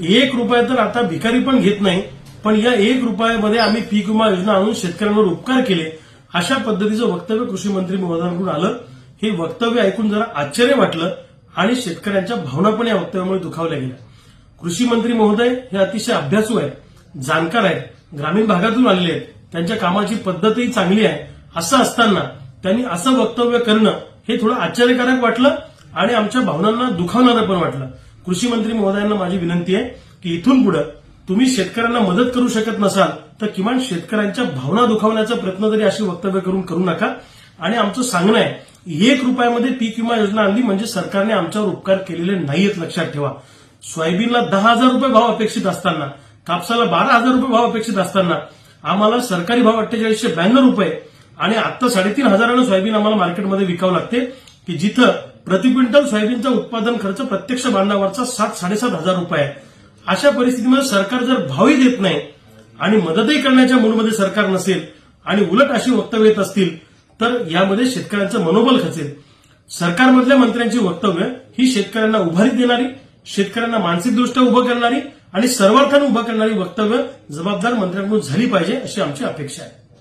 एक रुपया तर आता भिकारी पण घेत नाही पण या एक रुपयामध्ये आम्ही पीक विमा योजना आणून शेतकऱ्यांवर उपकार केले अशा पद्धतीचं वक्तव्य कृषी मंत्री महोदयांकडून आलं. हे वक्तव्य ऐकून जरा आश्चर्य वाटलं आणि शेतकऱ्यांच्या भावना पण या वक्तव्यामुळे दुखावल्या गेल्या. कृषी मंत्री महोदय हे अतिशय अभ्यासू आहेत जाणकार आहेत ग्रामीण भागातून आलेले आहेत त्यांच्या कामाची पद्धतही चांगली आहे असं असताना त्यांनी असं वक्तव्य करणं हे थोडं आश्चर्यकारक वाटलं आणि आमच्या भावनांना दुखावणारं पण वाटलं. कृषी मंत्री महोदयांना माझी विनंती आहे की इथून पुढे तुम्ही शेतकऱ्यांना मदत करू शकत नसाल तर किमान शेतकऱ्यांच्या भावना दुखावण्याचा प्रयत्न तरी अशी वक्तव्य करून करू नका. आणि आमचं सांगणं आहे एक रुपयामध्ये पीक विमा योजना आणली म्हणजे सरकारने आमच्यावर उपकार केलेले नाहीयेत लक्षात ठेवा. सोयाबीनला दहा हजार रुपये भाव अपेक्षित असताना कापसाला बारा हजार रुपये भाव अपेक्षित असताना आम्हाला सरकारी भाव अठ्ठेचाळीसशे ब्याण्णव रुपये आणि आता साडेतीन हजारानं सोयाबीन आम्हाला मार्केटमध्ये विकावं लागते की जिथं प्रति क्विंटल सोयाबीनचा उत्पादन खर्च प्रत्यक्ष बांधावरचा सात साडेसात हजार रुपये आहे. अशा परिस्थितीमध्ये सरकार जर भावही देत नाही आणि मदतही करण्याच्या मूडमध्ये सरकार नसेल आणि उलट अशी वक्तव्य येत असतील तर यामध्ये शेतकऱ्यांचं मनोबल खचेल. सरकारमधल्या मंत्र्यांची वक्तव्य ही शेतकऱ्यांना उभारी देणारी शेतकऱ्यांना मानसिकदृष्ट्या उभं करणारी आणि सर्वार्थानं उभं करणारी वक्तव्य जबाबदार मंत्र्यांकडून झाली पाहिजे अशी आमची अपेक्षा आहे.